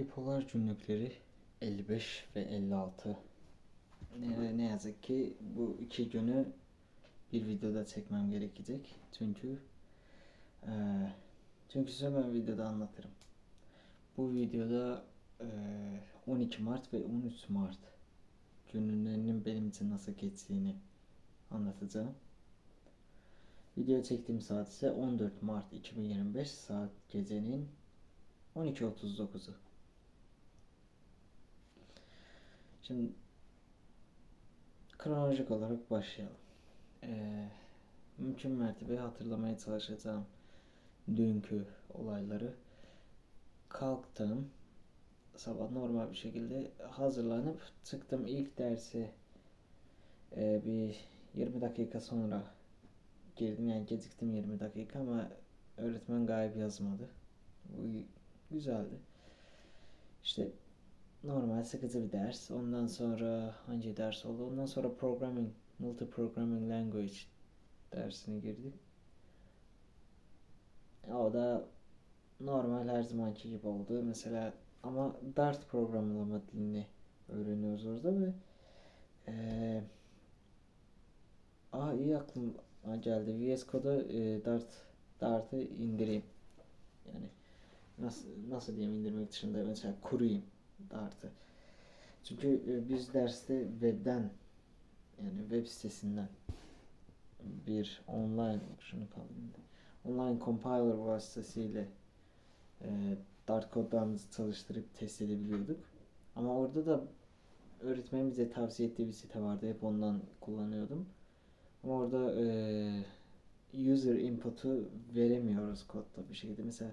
Bipolar günlükleri 55 ve 56. Ne, ne yazık ki bu iki günü bir videoda çekmem gerekecek. Çünkü eee çünkü ben videoda anlatırım. Bu videoda eee 12 Mart ve 13 Mart günlerinin benim için nasıl geçtiğini anlatacağım. Video çektiğim saat ise 14 Mart 2025 saat gecenin 12.39'u. Şimdi kronolojik olarak başlayalım. Ee, mümkün mertebe hatırlamaya çalışacağım dünkü olayları. Kalktım. Sabah normal bir şekilde hazırlanıp çıktım ilk dersi e, bir 20 dakika sonra girdim yani geciktim 20 dakika ama öğretmen gayet yazmadı. Bu güzeldi. İşte normal sıkıcı bir ders. Ondan sonra hangi ders oldu? Ondan sonra programming, multi programming language dersine girdik. O da normal her zamanki gibi oldu. Mesela ama Dart programlama dilini öğreniyoruz orada ve eee Aa iyi aklıma geldi. VS Code'a e, Dart Dart'ı indireyim. Yani nasıl nasıl diyeyim indirmek dışında mesela kurayım Dart'ı. Çünkü e, biz derste webden yani web sitesinden bir online şunu kaldırayım da, online compiler vasıtasıyla e, Dart kodlarımızı çalıştırıp test edebiliyorduk. Ama orada da öğretmenin bize tavsiye ettiği bir site vardı. Hep ondan kullanıyordum. Ama orada e, user input'u veremiyoruz kodda bir şekilde. Mesela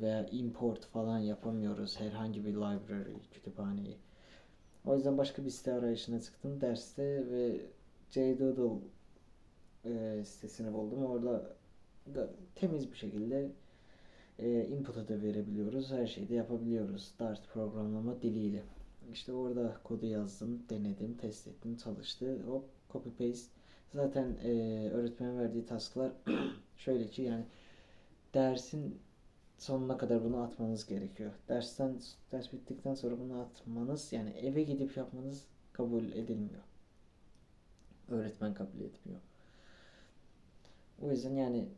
veya import falan yapamıyoruz herhangi bir library, kütüphaneyi. O yüzden başka bir site arayışına çıktım derste ve JDoodle e, sitesini buldum. Orada da temiz bir şekilde e, input'u da verebiliyoruz. Her şeyi de yapabiliyoruz. Dart programlama diliyle. İşte orada kodu yazdım, denedim, test ettim, çalıştı. Hop copy paste. Zaten e, öğretmenin verdiği tasklar şöyle ki yani dersin sonuna kadar bunu atmanız gerekiyor. Dersten ders bittikten sonra bunu atmanız yani eve gidip yapmanız kabul edilmiyor. Öğretmen kabul etmiyor. O yüzden yani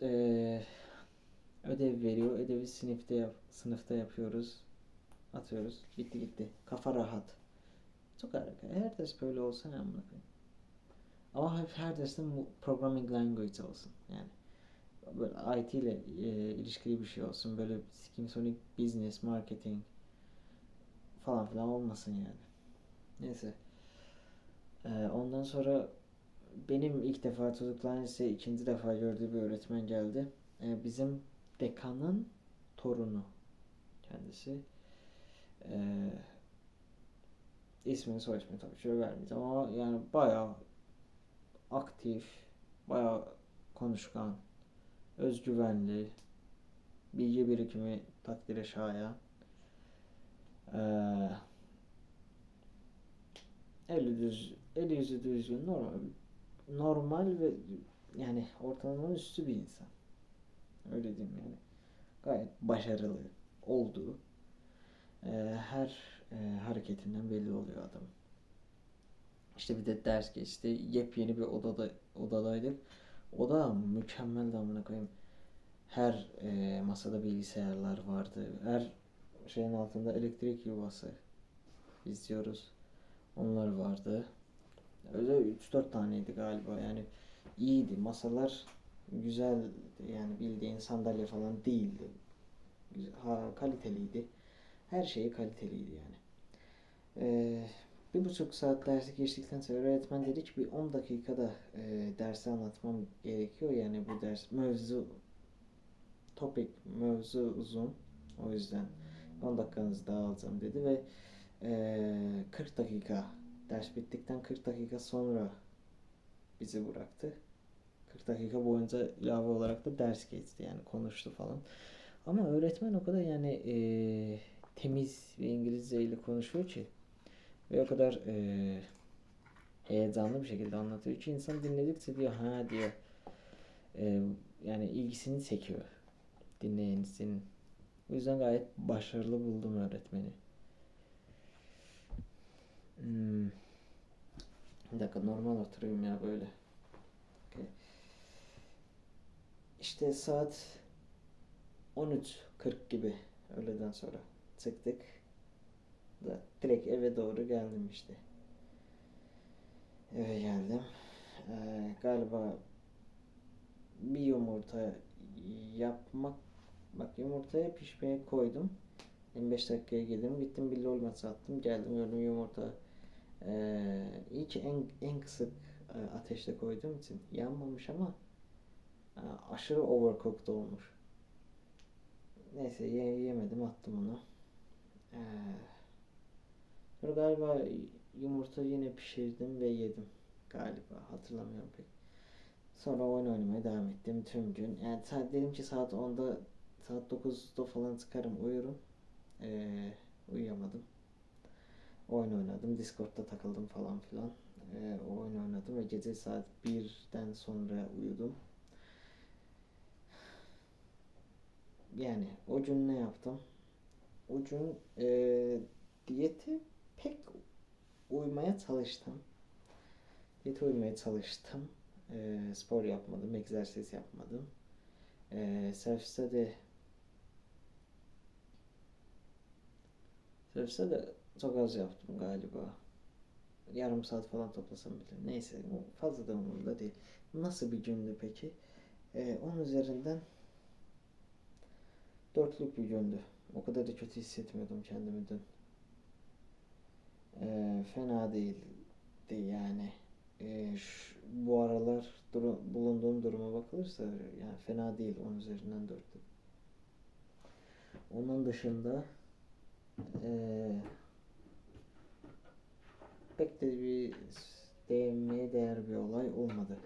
eee, ödev veriyor. Ödevi sınıfta yap, sınıfta yapıyoruz. Atıyoruz. Bitti gitti. Kafa rahat. Çok harika. Her ders böyle olsa ne. Ama her derste programming language olsun. Yani böyle IT ile e, ilişkili bir şey olsun. Böyle sikim sonic business, marketing falan filan olmasın yani. Neyse. Ee, ondan sonra benim ilk defa çocukların ise ikinci defa gördüğü bir öğretmen geldi. Ee, bizim dekanın torunu kendisi. Ee, ismini soy ismini tabii şöyle vermeyeceğim ama yani bayağı aktif, bayağı konuşkan, özgüvenli, bilgi birikimi takdire şayan. Ee, eli düz, eli yüzü düzgün, normal, normal ve yani ortalamanın üstü bir insan. Öyle diyeyim yani. Gayet başarılı olduğu her e, hareketinden belli oluyor adam. İşte bir de ders geçti. Yepyeni bir odada odadaydık. Oda mükemmel amına koyayım. Her e, masada bilgisayarlar vardı. Her şeyin altında elektrik yuvası izliyoruz. Onlar vardı. Öyle 3-4 taneydi galiba. Yani iyiydi. Masalar güzel yani bildiğin sandalye falan değildi. Güzel- Ha, kaliteliydi. Her şeyi kaliteliydi yani. Ee, bir buçuk saat dersi geçtikten sonra öğretmen dedi ki bir 10 dakikada e, dersi anlatmam gerekiyor. Yani bu ders mevzu topik mevzu uzun. O yüzden 10 dakikanızı daha alacağım dedi ve e, 40 dakika ders bittikten 40 dakika sonra bizi bıraktı. 40 dakika boyunca ilave olarak da ders geçti yani konuştu falan. Ama öğretmen o kadar yani e, temiz bir İngilizce ile konuşuyor ki ve o kadar e, heyecanlı bir şekilde anlatıyor ki insan dinledikçe diyor ha diyor e, yani ilgisini çekiyor dinleyenizin O yüzden gayet başarılı buldum öğretmeni. Hmm. Bir dakika normal oturayım ya böyle. Okey. İşte saat 13.40 gibi öğleden sonra çıktık. Da direkt eve doğru geldim işte. Eve geldim. Ee, galiba bir yumurta yapmak bak yumurtaya pişmeye koydum. 25 dakikaya geldim. Gittim bir lol maçı attım. Geldim gördüm yumurta ee, iyi en, en kısık e, ateşte koyduğum için yanmamış ama e, aşırı overcooked olmuş. Neyse ye- yemedim attım onu. Ee, sonra galiba yumurta yine pişirdim ve yedim. Galiba hatırlamıyorum pek. Sonra oyun oynamaya devam ettim tüm gün. Yani saat, dedim ki saat 10'da saat 9'da falan çıkarım uyurum. Ee, uyuyamadım. Oyun oynadım. Discord'da takıldım falan filan. Ee, oyun oynadım ve gece saat 1'den sonra uyudum. Yani o gün ne yaptım? O gün e, diyete pek uymaya çalıştım. Diyete uymaya çalıştım. E, spor yapmadım, egzersiz yapmadım. E, self de self de çok az yaptım galiba. Yarım saat falan toplasam bile. Neyse fazla da umurumda değil. Nasıl bir gündü peki? Ee, 10 üzerinden dörtlük bir gündü. O kadar da kötü hissetmiyordum kendimi dün. Ee, fena değildi yani. Ee, şu- bu aralar duru- bulunduğum duruma bakılırsa yani fena değil 10 üzerinden dörtlük. Onun dışında ee, pek de bir değinmeye değer bir olay olmadı.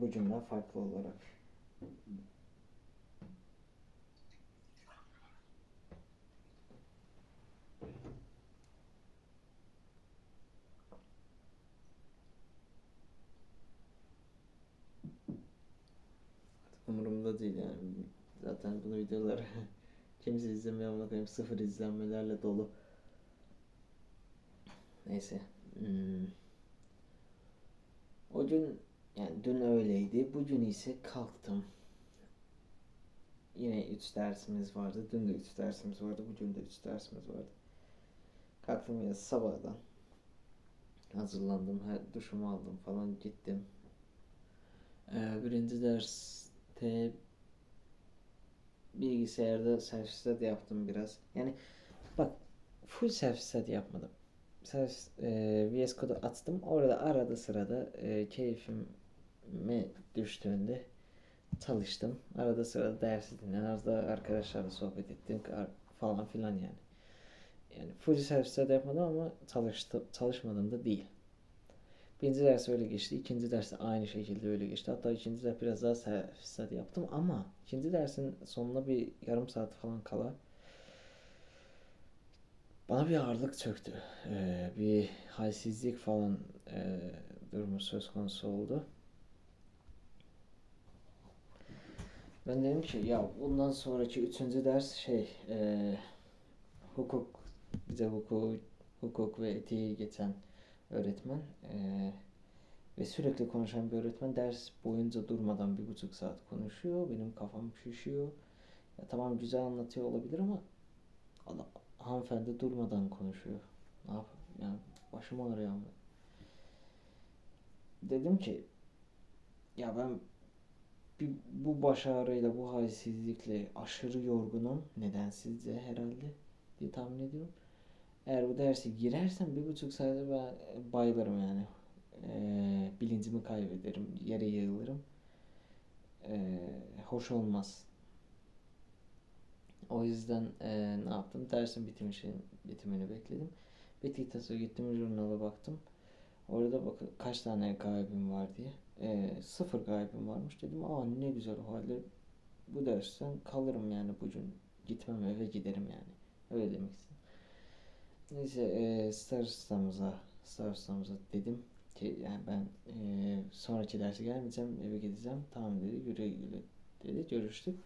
Bu cümle farklı olarak. Değil yani. Zaten bunu videoları kimse izlemiyor ama koyayım sıfır izlenmelerle dolu. Neyse. Hmm. O gün yani dün öyleydi. Bugün ise kalktım. Yine 3 dersimiz vardı. Dün de 3 dersimiz vardı. Bugün de 3 dersimiz vardı. Kalktım ya sabahdan. Hazırlandım. Her duşumu aldım falan gittim. Ee, birinci derste bilgisayarda study yaptım biraz. Yani bak full study yapmadım. Self, e, VS Code'u açtım. Orada arada sırada e, keyfime düştüğünde çalıştım. Arada sırada dersi dinledim. Arada arkadaşlarla sohbet ettim falan filan yani. Yani full study yapmadım ama çalıştı, çalışmadım da değil. Birinci ders öyle geçti. ikinci ders de aynı şekilde öyle geçti. Hatta ikinci ders biraz daha study yaptım ama ikinci dersin sonuna bir yarım saat falan kala bana bir ağırlık çöktü. Ee, bir halsizlik falan e, durumu söz konusu oldu. Ben dedim ki ya bundan sonraki üçüncü ders şey e, hukuk bize hukuk hukuk ve etiği geçen öğretmen e, ve sürekli konuşan bir öğretmen ders boyunca durmadan bir buçuk saat konuşuyor. Benim kafam şişiyor. Ya tamam güzel anlatıyor olabilir ama adam, hanımefendi durmadan konuşuyor. Ne yap? Yani başım ağrıyor ama. Dedim ki ya ben bir, bu baş ağrıyla, bu halsizlikle aşırı yorgunum. Nedensizce herhalde diye tahmin ediyorum. Eğer bu derse girersem bir buçuk saatte ben bayılırım yani. Ee, bilincimi kaybederim, yere yığılırım. Ee, hoş olmaz. O yüzden e, ne yaptım? Dersin bitimini, bitimini bekledim. Bittikten sonra gittim jurnala baktım. Orada bak kaç tane gaybim var diye. E, sıfır gaybim varmış. Dedim aa ne güzel o halde bu dersten kalırım yani bugün. Gitmem eve giderim yani. Öyle demek istedim. Neyse e, Star Stars'ımıza Stars'ımıza dedim ki yani ben e, sonraki derse gelmeyeceğim eve gideceğim. Tamam dedi güle güle dedi görüştük.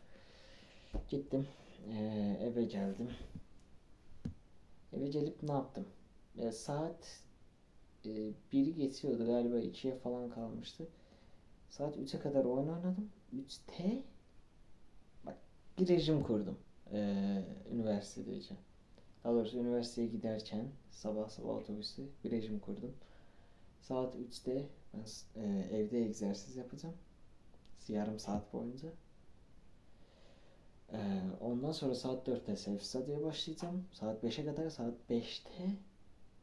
Gittim. Ee, eve geldim. Eve gelip ne yaptım? Ee, saat e, biri geçiyordu galiba ikiye falan kalmıştı. Saat 3'e kadar oyun oynadım. 3'te bak bir rejim kurdum. Ee, üniversitedeyken. Daha doğrusu üniversiteye giderken sabah sabah otobüste bir rejim kurdum. Saat 3'te ben e, evde egzersiz yapacağım. Yarım saat boyunca. Ee, ondan sonra saat 4'te self study'ye başlayacağım. Saat 5'e kadar saat 5'te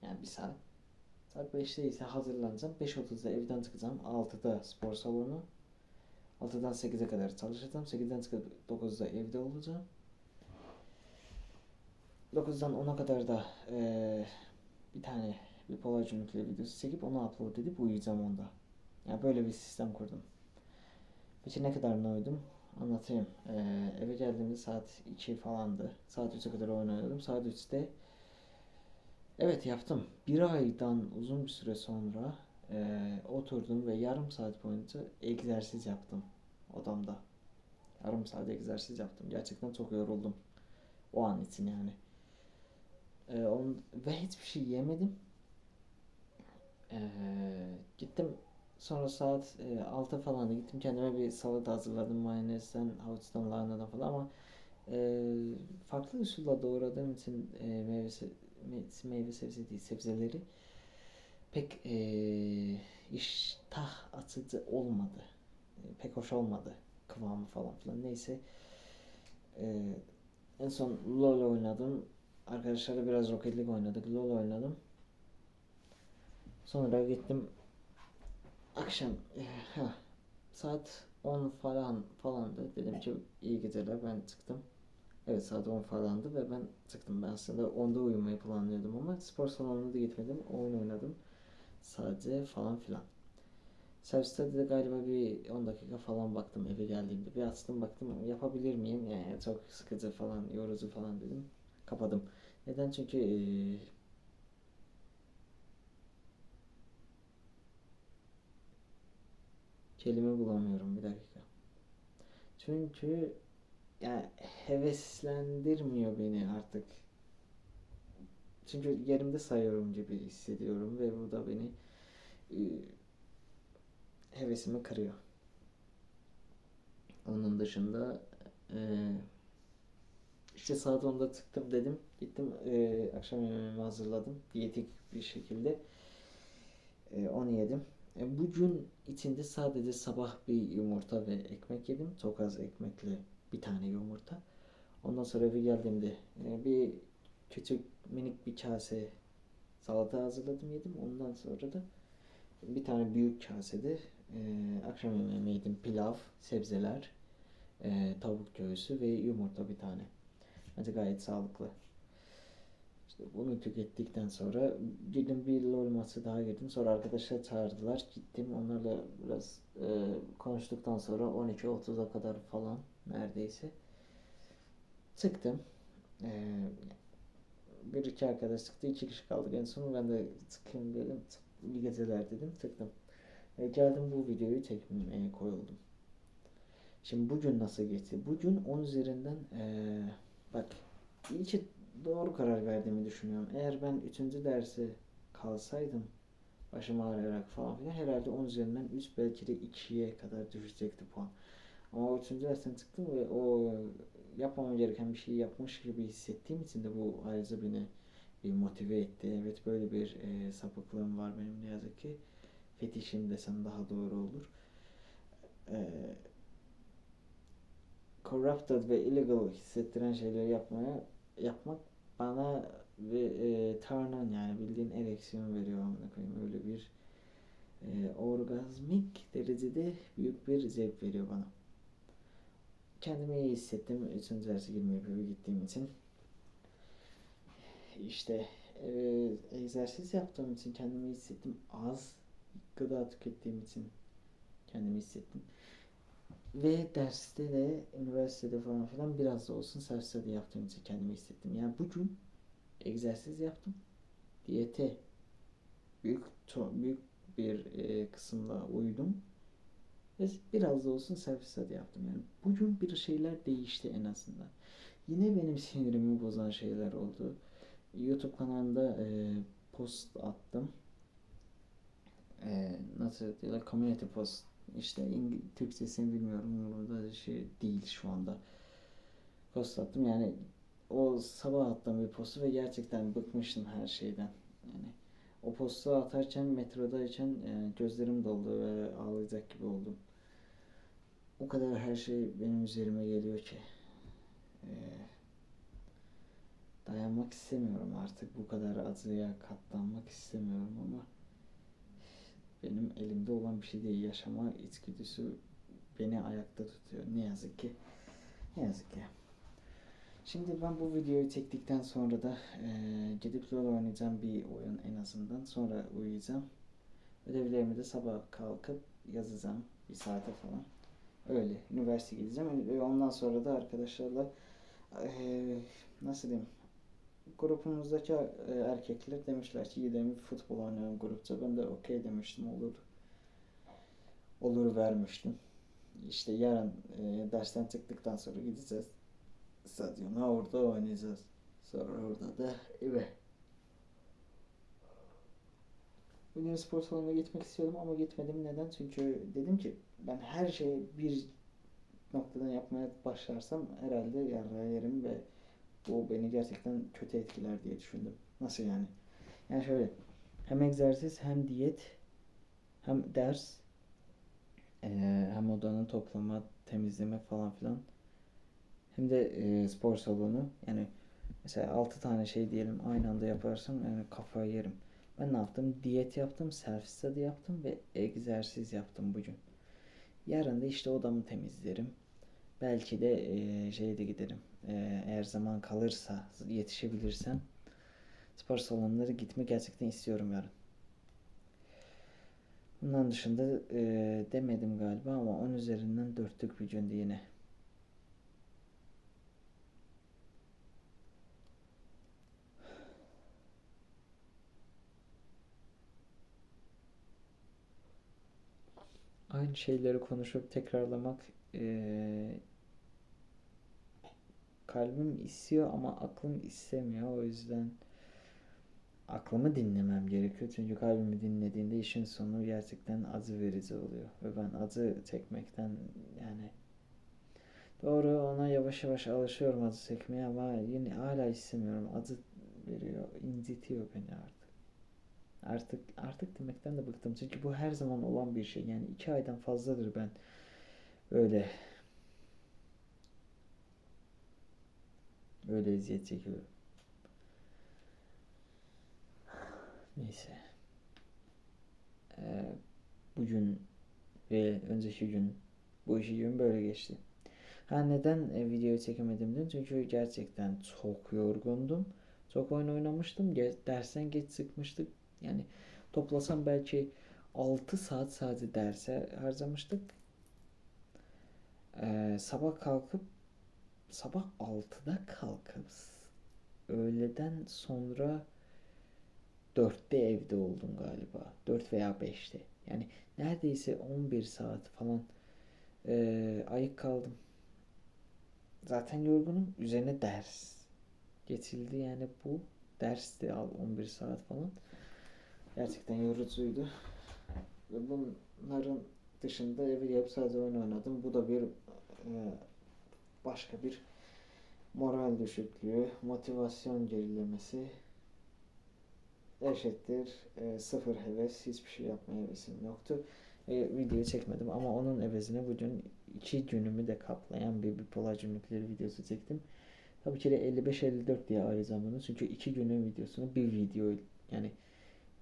yani bir saat. Saat 5'te ise hazırlanacağım. 5.30'da evden çıkacağım. 6'da spor salonu. 6'dan 8'e kadar çalışacağım. 8'den çıkıp 9'da evde olacağım. 9'dan 10'a kadar da eee, bir tane bir Polar Cümlükle videosu çekip onu upload edip uyuyacağım onda. Yani böyle bir sistem kurdum. Peki ne kadar uyudum? Anlatayım. Eee, eve geldiğimde saat 2 falandı. Saat 3'e kadar oynadım. Saat 3'te evet yaptım. Bir aydan uzun bir süre sonra eee, oturdum ve yarım saat boyunca egzersiz yaptım odamda. Yarım saat egzersiz yaptım. Gerçekten çok yoruldum. O an için yani. Ee, on, ve hiçbir şey yemedim. Ee, gittim sonra saat e, 6 falan gittim kendime bir salata hazırladım mayonezden, havuçtan, lahanadan falan ama e, farklı usulla doğradığım için e, meyve, se- me- meyve sebze değil sebzeleri pek e, iştah açıcı olmadı. E, pek hoş olmadı kıvamı falan filan. Neyse e, en son LoL oynadım. Arkadaşlarla biraz Rocket League oynadık. LoL oynadım. Sonra gittim akşam e, ha, saat 10 falan falandı. Dedim ki iyi geceler ben çıktım. Evet saat 10 falandı ve ben çıktım. Ben aslında 10'da uyumayı planlıyordum ama spor salonuna da gitmedim. Oyun oynadım. Sadece falan filan. Serviste de galiba bir 10 dakika falan baktım eve geldiğimde. Bir açtım baktım yapabilir miyim? Yani çok sıkıcı falan, yorucu falan dedim. Kapadım. Neden? Çünkü eee, kelime bulamıyorum bir dakika. Çünkü yani heveslendirmiyor beni artık. Çünkü yerimde sayıyorum gibi hissediyorum ve bu da beni eee, hevesimi kırıyor. Onun dışında eee işte saat 10'da çıktım dedim. Gittim eee, akşam yemeğimi hazırladım. Diyetik bir şekilde. Eee, onu yedim. E, bugün içinde sadece sabah bir yumurta ve ekmek yedim. Çok az ekmekle bir tane yumurta. Ondan sonra eve geldiğimde e, bir küçük minik bir kase salata hazırladım yedim. Ondan sonra da bir tane büyük kasede e, akşam yemeğimi yedim. Pilav, sebzeler, e, tavuk göğsü ve yumurta bir tane. Bence gayet sağlıklı. İşte bunu tükettikten sonra gittim bir LoL maçı daha girdim. Sonra arkadaşlar çağırdılar. Gittim. Onlarla biraz e, konuştuktan sonra 12.30'a kadar falan neredeyse çıktım. E, bir iki arkadaş çıktı. iki kişi kaldık en son. Ben de çıkayım dedim. İyi geceler dedim. Çıktım. E, geldim bu videoyu çekmeye koyuldum. Şimdi bugün nasıl geçti? Bugün 10 üzerinden eee, bak iyi ki doğru karar verdiğimi düşünüyorum. Eğer ben 3. dersi kalsaydım başım ağrıyarak falan filan herhalde 10 üzerinden 3 belki de 2'ye kadar düşecekti puan. Ama o 3. dersten çıktım ve o yapmam gereken bir şey yapmış gibi hissettiğim için de bu ayrıca beni bir motive etti. Evet böyle bir eee, sapıklığım var benim ne yazık ki. Fetişim desem daha doğru olur. Eee corrupted ve illegal hissettiren şeyleri yapmaya yapmak bana ve e, turn yani bildiğin ereksiyon veriyor amına koyayım öyle bir e, orgazmik derecede büyük bir zevk veriyor bana. Kendimi iyi hissettim. Üçüncü derse girmeye gittiğim için. İşte e, egzersiz yaptığım için kendimi hissettim. Az gıda tükettiğim için kendimi hissettim. Ve derste de, üniversitede falan filan biraz da olsun study yaptığım için kendimi hissettim. Yani bugün egzersiz yaptım. Diyete büyük büyük bir e, kısımda uydum. Ve biraz da olsun self study yaptım. Yani bugün bir şeyler değişti en azından. yine benim sinirimi bozan şeyler oldu. YouTube kanalında e, post attım. E, nasıl diyorlar? Community post. İşte İng- Türkçesini bilmiyorum. Burada şey değil şu anda. Post attım. Yani o sabah attığım bir postu ve gerçekten bıkmıştım her şeyden. Yani o postu atarken metrodayken e, gözlerim doldu ve ağlayacak gibi oldum. O kadar her şey benim üzerime geliyor ki. E, dayanmak istemiyorum artık bu kadar acıya katlanmak istemiyorum ama benim elimde olan bir şey değil. Yaşama içgüdüsü beni ayakta tutuyor. Ne yazık ki. Ne yazık ki. Şimdi ben bu videoyu çektikten sonra da e, gidip LoL oynayacağım bir oyun en azından. Sonra uyuyacağım. Ödevlerimi de sabah kalkıp yazacağım bir saate falan. Öyle. Üniversite gideceğim. Ondan sonra da arkadaşlarla e, nasıl diyeyim grubumuzdaki e, erkekler demişler ki gidelim futbol oynayalım grupça. Ben de okey demiştim olur. Olur vermiştim. İşte yarın e, dersten çıktıktan sonra gideceğiz stadyuma orada oynayacağız. Sonra orada da eve. Bugün spor salonuna gitmek istiyordum ama gitmedim. Neden? Çünkü dedim ki ben her şeyi bir noktadan yapmaya başlarsam herhalde yarrağı yerim ve bu beni gerçekten kötü etkiler diye düşündüm. Nasıl yani? Yani şöyle hem egzersiz hem diyet hem ders eee, hem odanın toplama, temizleme falan filan hem de e, spor salonu. Yani mesela 6 tane şey diyelim aynı anda yaparsam yani kafayı yerim. Ben ne yaptım? Diyet yaptım, self study yaptım ve egzersiz yaptım bugün. Yarın da işte odamı temizlerim. Belki de e, şeye de giderim. E, eğer zaman kalırsa, yetişebilirsem spor salonları gitme gerçekten istiyorum yarın. Bundan dışında e, demedim galiba ama 10 üzerinden dörtlük bir gündü yine. Aynı şeyleri konuşup tekrarlamak eee, kalbim istiyor ama aklım istemiyor. O yüzden aklımı dinlemem gerekiyor. Çünkü kalbimi dinlediğinde işin sonu gerçekten acı verici oluyor. Ve ben acı çekmekten yani doğru ona yavaş yavaş alışıyorum acı çekmeye ama yine hala istemiyorum. Acı veriyor, incitiyor beni artık. Artık artık demekten de bıktım. Çünkü bu her zaman olan bir şey. Yani iki aydan fazladır ben öyle öyle eziyet çekiyorum. Neyse. Ee, bugün ve önceki gün bu iki gün böyle geçti. Ha neden e, videoyu çekemedim dedim. Çünkü gerçekten çok yorgundum. Çok oyun oynamıştım. Ge- dersten geç çıkmıştık. Yani toplasam belki 6 saat sadece derse harcamıştık. Ee, sabah kalkıp sabah 6'da kalkıp öğleden sonra 4'te evde oldum galiba. 4 veya 5'te. Yani neredeyse 11 saat falan ee, ayık kaldım. Zaten yorgunum. Üzerine ders geçildi yani bu dersti al 11 saat falan. Gerçekten yorucuydu. Ve bunların dışında eve gelip sadece oyun oynadım. Bu da bir e, başka bir moral düşüklüğü, motivasyon gerilemesi eşittir e, sıfır heves, hiçbir şey yapmaya hevesim yoktu. E, video çekmedim ama onun evesine bugün iki günümü de kaplayan bir bipolar cümleleri videosu çektim. Tabii ki de 55-54 diye ayıracağım bunu. Çünkü iki günün videosunu bir video yani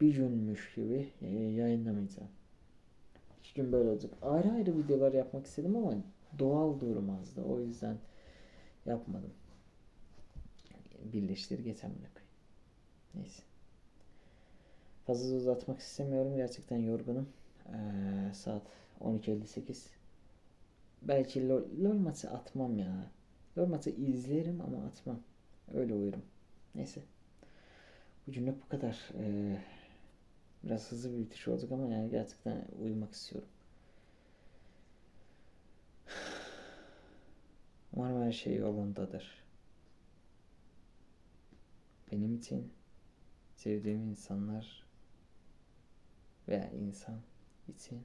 bir günmüş gibi e, yayınlamayacağım. İki gün böyle olacak. Ayrı ayrı videolar yapmak istedim ama doğal durmazdı. O yüzden yapmadım. Birleştir geçen Neyse. Fazla uzatmak istemiyorum. Gerçekten yorgunum. Ee, saat 12.58. Belki LOL, LOL maçı atmam ya. LOL maçı izlerim ama atmam. Öyle uyurum. Neyse. Bu cümle bu kadar. Ee, biraz hızlı bir bitiş olacak ama yani gerçekten uyumak istiyorum. Umarım her şey yolundadır. Benim için sevdiğim insanlar veya insan için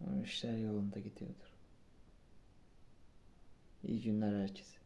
Umarım işler yolunda gidiyordur. İyi günler herkese.